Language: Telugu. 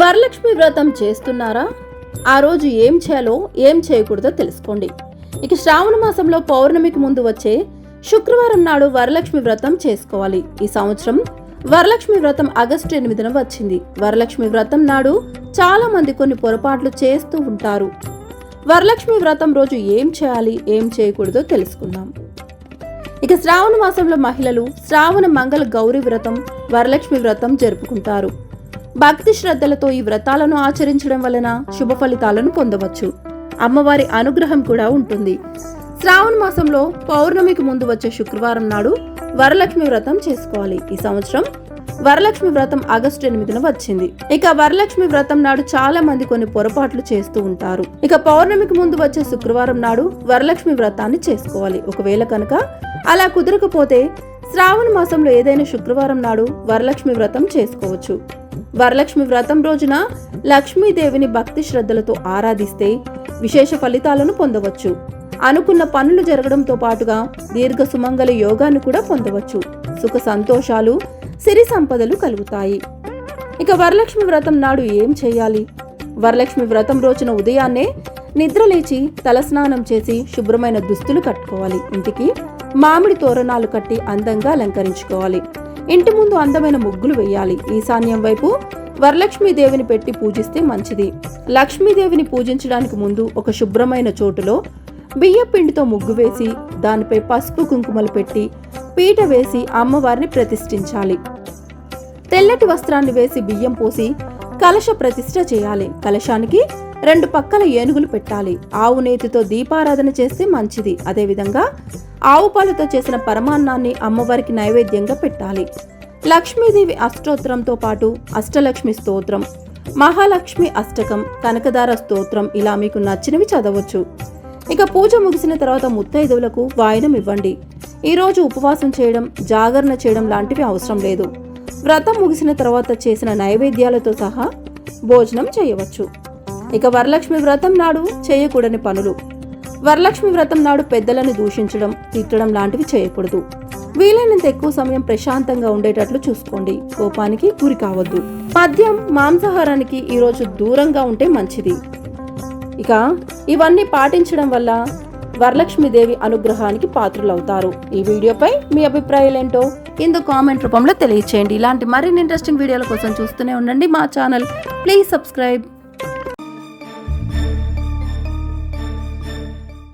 వరలక్ష్మి వ్రతం చేస్తున్నారా? ఆ రోజు ఏం చేయాలో ఏం చేయకూడదో తెలుసుకోండి. ఇక శ్రావణ మాసంలో పౌర్ణమికి ముందు వచ్చే శుక్రవారం నాడు వరలక్ష్మి వ్రతం చేసుకోవాలి. ఈ సంవత్సరం వరలక్ష్మి వ్రతం ఆగస్టు ఎనిమిదిన వచ్చింది. వరలక్ష్మి వ్రతం నాడు చాలా మంది కొన్ని పొరపాట్లు చేస్తూ ఉంటారు. వరలక్ష్మి వ్రతం రోజు ఏం చేయాలి ఏం చేయకూడదో తెలుసుకుందాం. ఇక శ్రావణ మాసంలో మహిళలు శ్రావణ మంగళ గౌరీ వ్రతం వరలక్ష్మి వ్రతం జరుపుకుంటారు. భక్తి శ్రద్ధలతో ఈ వ్రతాలను ఆచరించడం వలన శుభ ఫలితాలను పొందవచ్చు. అమ్మవారి అనుగ్రహం కూడా ఉంటుంది. శ్రావణ మాసంలో పౌర్ణమికి ముందు వచ్చే శుక్రవారం నాడు వరలక్ష్మి వ్రతం చేసుకోవాలి. ఈ సంవత్సరం వరలక్ష్మి వ్రతం ఆగస్టు ఎనిమిదిన వచ్చింది. ఇక వరలక్ష్మి వ్రతం నాడు చాలా మంది కొన్ని పొరపాట్లు చేస్తూ ఉంటారు. ఇక పౌర్ణమికి ముందు వచ్చే శుక్రవారం నాడు వరలక్ష్మి వ్రతాన్ని చేసుకోవాలి. ఒకవేళ కనుక అలా కుదరకపోతే శ్రావణ మాసంలో ఏదైనా శుక్రవారం నాడు వరలక్ష్మి వ్రతం చేసుకోవచ్చు. వరలక్ష్మి వ్రతం రోజున లక్ష్మీదేవిని భక్తి శ్రద్ధలతో ఆరాధిస్తే విశేష ఫలితాలను పొందవచ్చు. అనుకున్న పనులు జరగడంతో పాటుగా దీర్ఘ సుమంగళ యోగాన్ని కూడా పొందవచ్చు. సుఖ సంతోషాలు సిరి సంపదలు కలుగుతాయి. ఇక వరలక్ష్మి వ్రతం నాడు ఏం చేయాలి? వరలక్ష్మి వ్రతం రోజున ఉదయాన్నే నిద్రలేచి తలస్నానం చేసి శుభ్రమైన దుస్తులు కట్టుకోవాలి. ఇంటికి మామిడి తోరణాలు కట్టి అందంగా అలంకరించుకోవాలి. ఇంటి ముందు అందమైన ముగ్గులు వేయాలి. ఈశాన్యం వైపు వరలక్ష్మి దేవిని పెట్టి పూజిస్తే మంచిది. లక్ష్మీదేవిని పూజించడానికి ముందు ఒక శుభ్రమైన చోటులో బియ్య పిండితో ముగ్గు వేసి దానిపై పసుపు కుంకుమలు పెట్టి పీట వేసి అమ్మవారిని ప్రతిష్ఠించాలి. తెల్లటి వస్త్రాన్ని వేసి బియ్యం పోసి కలశ ప్రతిష్ఠ చేయాలి. కలశానికి రెండు పక్కల ఏనుగులు పెట్టాలి. ఆవు నేతితో దీపారాధన చేస్తే మంచిది. అదేవిధంగా ఆవు పాలతో చేసిన పరమాన్నాన్ని అమ్మవారికి నైవేద్యంగా పెట్టాలి. లక్ష్మీదేవి అష్టోత్తరంతో పాటు అష్టలక్ష్మి స్తోత్రం మహాలక్ష్మి అష్టకం కనకదార స్తోత్రం ఇలా మీకు నచ్చినవి చదవచ్చు. ఇక పూజ ముగిసిన తర్వాత ముత్తైదువులకు వాయనం ఇవ్వండి. ఈరోజు ఉపవాసం చేయడం జాగరణ చేయడం లాంటివి అవసరం లేదు. వ్రతం ముగిసిన తర్వాత చేసిన నైవేద్యాలతో సహా భోజనం చేయవచ్చు. ఇక వరలక్ష్మి వ్రతం నాడు చేయకూడని పనులు. వరలక్ష్మి వ్రతం నాడు పెద్దలను దూషించడం తిట్టడం లాంటివి చేయకూడదు. వీలైనంత ఎక్కువ సమయం ప్రశాంతంగా ఉండేటట్లు చూసుకోండి. కోపానికి గురి కావద్దు. మద్యం మాంసాహారానికి ఈరోజు దూరంగా ఉంటే మంచిది. ఇక ఇవన్నీ పాటించడం వల్ల వరలక్ష్మీదేవి అనుగ్రహానికి పాత్రులవుతారు. ఈ వీడియోపై మీ అభిప్రాయాలేంటో కింద కామెంట్ రూపంలో తెలియచేయండి. ఇలాంటి మరిన్ని ఇంట్రెస్టింగ్ వీడియోల కోసం చూస్తూనే ఉండండి మా ఛానల్. Please subscribe.